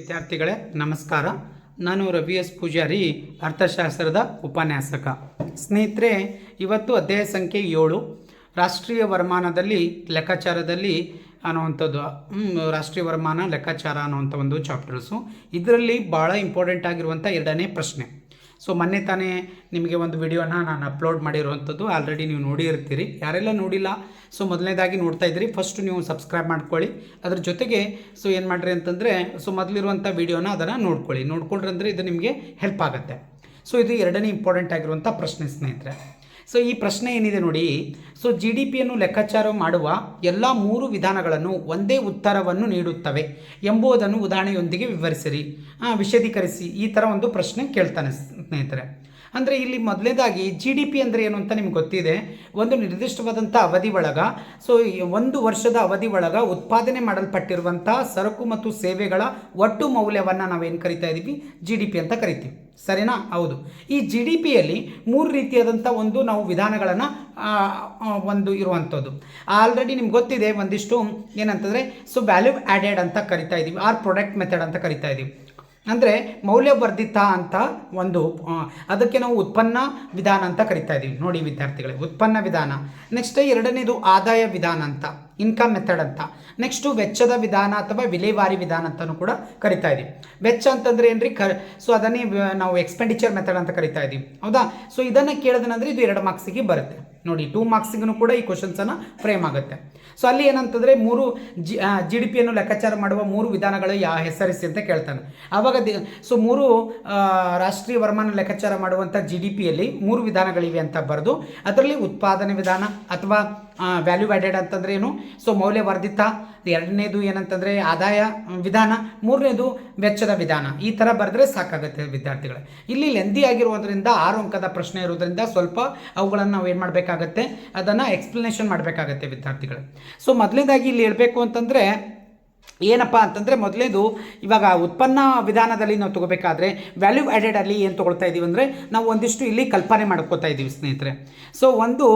ವಿದ್ಯಾರ್ಥಿಗಳೇ, ನಮಸ್ಕಾರ. ನಾನು ರವಿ ಎಸ್. ಪೂಜಾರಿ, ಅರ್ಥಶಾಸ್ತ್ರದ ಉಪನ್ಯಾಸಕ. ಸ್ನೇಹಿತರೆ, ಇವತ್ತು ಅಧ್ಯಾಯ ಸಂಖ್ಯೆ ಏಳು, ರಾಷ್ಟ್ರೀಯ ವರಮಾನದಲ್ಲಿ ಲೆಕ್ಕಾಚಾರದಲ್ಲಿ ಅನ್ನುವಂಥದ್ದು ರಾಷ್ಟ್ರೀಯ ವರಮಾನ, ಲೆಕ್ಕಾಚಾರ ಅನ್ನುವಂಥ ಒಂದು ಚಾಪ್ಟರ್ಸು ಇದರಲ್ಲಿ ಭಾಳ ಇಂಪಾರ್ಟೆಂಟ್ ಆಗಿರುವಂಥ ಎರಡನೇ ಪ್ರಶ್ನೆ. ಸೊ ಮೊನ್ನೆ ತಾನೇ ನಿಮಗೆ ಒಂದು ವಿಡಿಯೋನ ನಾನು ಅಪ್ಲೋಡ್ ಮಾಡಿರುವಂಥದ್ದು. ಆಲ್ರೆಡಿ ನೀವು ನೋಡಿರ್ತೀರಿ. ಯಾರೆಲ್ಲ ನೋಡಿಲ್ಲ ಸೊ ಮೊದಲನೇದಾಗಿ ನೋಡ್ತಾ ಇದ್ದೀರಿ. ಫಸ್ಟ್ ನೀವು ಸಬ್ಸ್ಕ್ರೈಬ್ ಮಾಡ್ಕೊಳ್ಳಿ. ಅದ್ರ ಜೊತೆಗೆ ಸೊ ಏನು ಮಾಡಿರಿ ಅಂತಂದರೆ ಸೊ ಮೊದಲಿರುವಂಥ ವಿಡಿಯೋನ ಅದನ್ನು ನೋಡ್ಕೊಳ್ಳಿ. ನೋಡ್ಕೊಂಡ್ರೆ ಅಂದರೆ ಇದು ನಿಮಗೆ ಹೆಲ್ಪ್ ಆಗುತ್ತೆ. ಸೊ ಇದು ಎರಡನೇ ಇಂಪಾರ್ಟೆಂಟ್ ಆಗಿರುವಂಥ ಪ್ರಶ್ನೆ ಸ್ನೇಹಿತರೆ. ಸೊ ಈ ಪ್ರಶ್ನೆ ಏನಿದೆ ನೋಡಿ ಸೊ ಜಿ ಡಿ ಪಿಯನ್ನು ಲೆಕ್ಕಾಚಾರ ಮಾಡುವ ಎಲ್ಲ ಮೂರು ವಿಧಾನಗಳನ್ನು ಒಂದೇ ಉತ್ತರವನ್ನು ನೀಡುತ್ತವೆ ಎಂಬುದನ್ನು ಉದಾಹರಣೆಯೊಂದಿಗೆ ವಿವರಿಸಿರಿ. ವಿಶದೀಕರಿಸಿ. ಈ ಥರ ಒಂದು ಪ್ರಶ್ನೆ ಕೇಳ್ತಾನೆ ಸ್ನೇಹಿತರೆ. ಅಂದರೆ ಇಲ್ಲಿ ಮೊದಲನೇದಾಗಿ ಜಿ ಡಿ ಪಿ ಅಂದರೆ ಏನು ಅಂತ ನಿಮ್ಗೆ ಗೊತ್ತಿದೆ. ಒಂದು ನಿರ್ದಿಷ್ಟವಾದಂಥ ಅವಧಿ ಒಳಗ ಸೊ ಒಂದು ವರ್ಷದ ಅವಧಿ ಒಳಗ ಉತ್ಪಾದನೆ ಮಾಡಲ್ಪಟ್ಟಿರುವಂಥ ಸರಕು ಮತ್ತು ಸೇವೆಗಳ ಒಟ್ಟು ಮೌಲ್ಯವನ್ನು ನಾವೇನು ಕರಿತಾ ಇದ್ದೀವಿ ಜಿ ಡಿ ಪಿ ಅಂತ ಕರಿತೀವಿ. ಸರಿನಾ? ಹೌದು. ಈ ಜಿ ಡಿ ಪಿಯಲ್ಲಿ ಮೂರು ರೀತಿಯಾದಂಥ ಒಂದು ನಾವು ವಿಧಾನಗಳನ್ನು ಒಂದು ಇರುವಂಥದ್ದು ಆಲ್ರೆಡಿ ನಿಮ್ಗೆ ಗೊತ್ತಿದೆ ಒಂದಿಷ್ಟು ಏನಂತಂದರೆ ಸೊ ವ್ಯಾಲ್ಯೂ ಆ್ಯಡೆಡ್ ಅಂತ ಕರಿತಾ ಇದ್ದೀವಿ ಆರ್ ಪ್ರೊಡಕ್ಟ್ ಮೆಥಡ್ ಅಂತ ಕರಿತಾ ಇದ್ದೀವಿ ಅಂದರೆ ಮೌಲ್ಯವರ್ಧಿತ ಅಂತ ಒಂದು ಅದಕ್ಕೆ ನಾವು ಉತ್ಪನ್ನ ವಿಧಾನ ಅಂತ ಕರಿತಾ ಇದ್ದೀವಿ ನೋಡಿ ವಿದ್ಯಾರ್ಥಿಗಳೇ, ಉತ್ಪನ್ನ ವಿಧಾನ. ನೆಕ್ಸ್ಟ್ ಎರಡನೇದು ಆದಾಯ ವಿಧಾನ ಅಂತ ಇನ್ಕಮ್ ಮೆಥಡ್ ಅಂತ. ನೆಕ್ಸ್ಟು ವೆಚ್ಚದ ವಿಧಾನ ಅಥವಾ ವಿಲೇವಾರಿ ವಿಧಾನ ಅಂತಲೂ ಕೂಡ ಕರಿತಾ ಇದ್ದೀವಿ ವೆಚ್ಚ ಅಂತಂದ್ರೆ ಏನ್ರಿ? ಕ ಸೊ ಅದನ್ನೇ, ನಾವು ಎಕ್ಸ್ಪೆಂಡಿಚರ್ ಮೆಥಡ್ ಅಂತ ಕರಿತಾ ಇದ್ದೀವಿ ಹೌದಾ? ಸೊ ಇದನ್ನು ಕೇಳೋದನ್ನಂದರೆ ಇದು ಎರಡು ಮಾರ್ಕ್ಸಿಗೆ ಬರುತ್ತೆ. ನೋಡಿ ಟೂ ಮಾರ್ಕ್ಸಿಗೂ ಕೂಡ ಈ ಕ್ವಶನ್ಸನ್ನು ಫ್ರೇಮ್ ಆಗುತ್ತೆ. ಸೊ ಅಲ್ಲಿ ಏನಂತಂದರೆ ಮೂರು ಜಿ ಜಿ ಡಿ ಪಿಯನ್ನು ಲೆಕ್ಕಾಚಾರ ಮಾಡುವ ಮೂರು ವಿಧಾನಗಳು ಯಾ, ಹೆಸರಿಸಿ ಅಂತ ಕೇಳ್ತಾನೆ. ಆವಾಗ ದಿ ಸೊ ಮೂರು ರಾಷ್ಟ್ರೀಯ ವರಮಾನ ಲೆಕ್ಕಾಚಾರ ಮಾಡುವಂಥ ಜಿ ಡಿ ಪಿಯಲ್ಲಿ ಮೂರು ವಿಧಾನಗಳಿವೆ ಅಂತ ಬರೆದು, ಅದರಲ್ಲಿ ಉತ್ಪಾದನೆ ವಿಧಾನ ಅಥವಾ ವ್ಯಾಲ್ಯೂ ಆ್ಯಡೆಡ್ ಅಂತಂದ್ರೆ ಏನು? ಸೊ ಮೌಲ್ಯವರ್ಧಿತ ಎರಡನೇದು ಏನಂತಂದರೆ ಆದಾಯ ವಿಧಾನ, ಮೂರನೇದು ವೆಚ್ಚದ ವಿಧಾನ. ಈ ಥರ ಬರೆದ್ರೆ ಸಾಕಾಗುತ್ತೆ ವಿದ್ಯಾರ್ಥಿಗಳೇ. ಇಲ್ಲಿ ಲೆಂದಿ ಆಗಿರುವುದರಿಂದ, ಆರು ಅಂಕದ ಪ್ರಶ್ನೆ ಇರೋದ್ರಿಂದ ಸ್ವಲ್ಪ ಅವುಗಳನ್ನು ನಾವು ಏನು ಮಾಡಬೇಕಾಗತ್ತೆ, ಅದನ್ನು ಎಕ್ಸ್ಪ್ಲನೇಷನ್ ಮಾಡಬೇಕಾಗತ್ತೆ ವಿದ್ಯಾರ್ಥಿಗಳೇ. ಸೊ ಮೊದಲನೇದಾಗಿ ಇಲ್ಲಿ ಹೇಳಬೇಕು ಅಂತಂದರೆ ಏನಪ್ಪ ಅಂತಂದರೆ ಮೊದಲೇದು ಇವಾಗ ಉತ್ಪನ್ನ ವಿಧಾನದಲ್ಲಿ ನಾವು ತಗೋಬೇಕಾದ್ರೆ ವ್ಯಾಲ್ಯೂ ಆ್ಯಡೆಡಲ್ಲಿ ಏನು ತೊಗೊಳ್ತಾ ಇದ್ದೀವಿ ಅಂದರೆ ನಾವು ಒಂದಿಷ್ಟು ಇಲ್ಲಿ ಕಲ್ಪನೆ ಮಾಡ್ಕೋತಾ ಇದ್ದೀವಿ ಸ್ನೇಹಿತರೆ. ಸೊ ಒಂದು